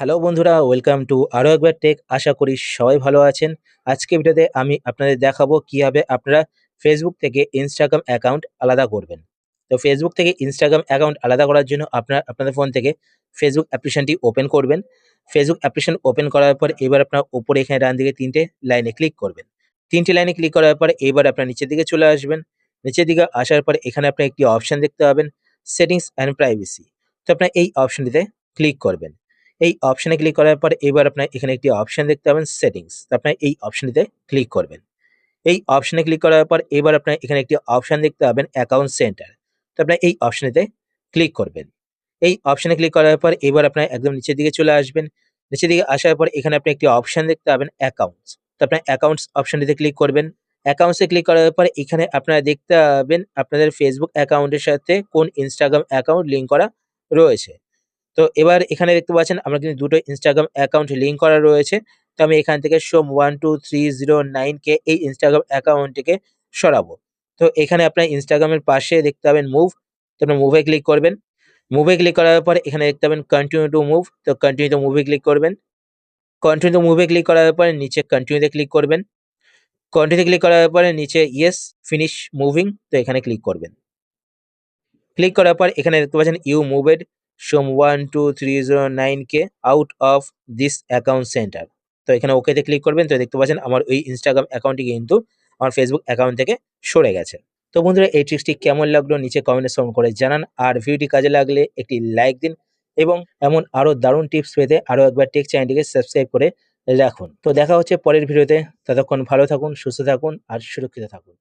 Hello বন্ধুরা welcome to আরও একবার টেক আশা করি সবাই ভালো আছেন। আজকে ভিডিওতে আমি আপনাদের দেখাবো কীভাবে আপনারা ফেসবুক থেকে ইনস্টাগ্রাম অ্যাকাউন্ট আলাদা করবেন। তো ফেসবুক থেকে ইনস্টাগ্রাম অ্যাকাউন্ট আলাদা করার জন্য আপনার, আপনাদের ফোন থেকে ফেসবুক অ্যাপ্লিকেশনটি ওপেন করবেন। ফেসবুক অ্যাপ্লিকেশন ওপেন করার পর এবার আপনার উপরে এখানে ডান দিকে তিনটে লাইনে ক্লিক করবেন। তিনটে লাইনে ক্লিক করার পর এবার আপনার নিচের দিকে চলে আসবেন। নিচের দিকে আসার পর এখানে আপনার একটি অপশন দেখতে পাবেন সেটিংস অ্যান্ড প্রাইভেসি তো আপনার এই অপশনটিতে ক্লিক করবেন। এই অপশনে ক্লিক করার পর এবার আপনার এখানে একটি অপশন দেখতে পাবেন সেটিংস আপনার এই অপশনটিতে ক্লিক করবেন। এই অপশনে ক্লিক করার পর এবার আপনার এখানে একটি অপশন দেখতে পাবেন অ্যাকাউন্ট সেন্টার তো আপনার এই অপশনেতে ক্লিক করবেন। এই অপশনে ক্লিক করার পর এবার আপনার একদম নিচের দিকে চলে আসবেন। নিচের দিকে আসার পর এখানে আপনি একটি অপশন দেখতে পাবেন অ্যাকাউন্টস তো আপনার অ্যাকাউন্টস অপশনটিতে ক্লিক করবেন। অ্যাকাউন্টসে ক্লিক করার পর এখানে আপনারা দেখতে পাবেন আপনাদের ফেসবুক অ্যাকাউন্টের সাথে কোন ইনস্টাগ্রাম অ্যাকাউন্ট লিঙ্ক করা রয়েছে। তো এবার এখানে দেখতে পাচ্ছেন আমরা কিন্তু দুটো ইনস্টাগ্রাম অ্যাকাউন্ট লিঙ্ক করা রয়েছে। তো আমি এখান থেকে Som one two three zero nine কে এই ইনস্টাগ্রাম অ্যাকাউন্টটিকে সরাবো। তো এখানে আপনার ইনস্টাগ্রামের পাশে দেখতে পাবেন মুভ তো আপনার মুভে ক্লিক করবেন। মুভে ক্লিক করার পর এখানে দেখতে পাবেন কন্টিনিউ টু মুভ তো কন্টিনিউ টু মুভে ক্লিক করবেন। কন্টিনিউ টু মুভে ক্লিক করার পরে নিচে কন্টিনিউতে ক্লিক করবেন। কন্টিনিউ ক্লিক করার পরে নিচে ইয়েস ফিনিশ মুভিং তো এখানে ক্লিক করবেন। ক্লিক করার পর এখানে দেখতে পাচ্ছেন you moved Som one two three zero nine K out of this account centre তো এখানে ওকেতে ক্লিক করবেন, তো দেখতে পাচ্ছেন আমার ওই ইনস্টাগ্রাম অ্যাকাউন্টটি কিন্তু আমার ফেসবুক অ্যাকাউন্ট থেকে সরে গেছে। তো বন্ধুরা, এই ট্রিক্সটি কেমন লাগল নিচে কমেন্টে শ্রম করে জানান, আর ভিডিওটি কাজে লাগলে একটি লাইক দিন এবং এমন আরও দারুণ টিপস পেতে আরও একবার টেক চ্যানেলটিকে সাবস্ক্রাইব করে রাখুন। তো দেখা হচ্ছে পরের ভিডিওতে ততক্ষণ ভালো থাকুন, সুস্থ থাকুন, আর সুরক্ষিত থাকুন।